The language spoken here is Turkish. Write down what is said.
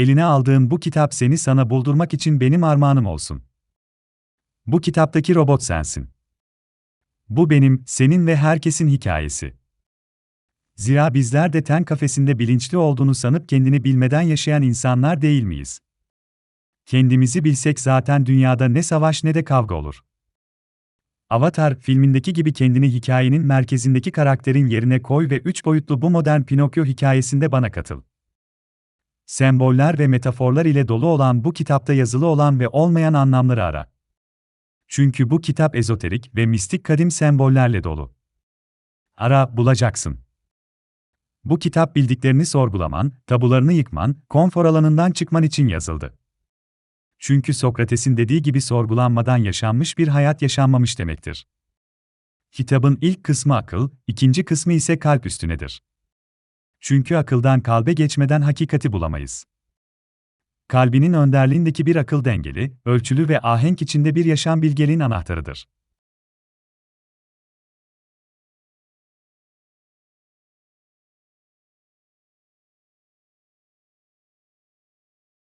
eline aldığın bu kitap seni sana buldurmak için benim armağanım olsun. Bu kitaptaki robot sensin. Bu benim, senin ve herkesin hikayesi. Zira bizler de ten kafesinde bilinçli olduğunu sanıp kendini bilmeden yaşayan insanlar değil miyiz? Kendimizi bilsek zaten dünyada ne savaş ne de kavga olur. Avatar filmindeki gibi kendini hikayenin merkezindeki karakterin yerine koy ve üç boyutlu bu modern Pinokyo hikayesinde bana katıl. Semboller ve metaforlar ile dolu olan bu kitapta yazılı olan ve olmayan anlamları ara. Çünkü bu kitap ezoterik ve mistik kadim sembollerle dolu. Ara, bulacaksın. Bu kitap bildiklerini sorgulaman, tabularını yıkman, konfor alanından çıkman için yazıldı. Çünkü Sokrates'in dediği gibi sorgulanmadan yaşanmış bir hayat yaşanmamış demektir. Kitabın ilk kısmı akıl, ikinci kısmı ise kalp üstünedir. Çünkü akıldan kalbe geçmeden hakikati bulamayız. Kalbinin önderliğindeki bir akıl dengeli, ölçülü ve ahenk içinde bir yaşam bilgeliğin anahtarıdır.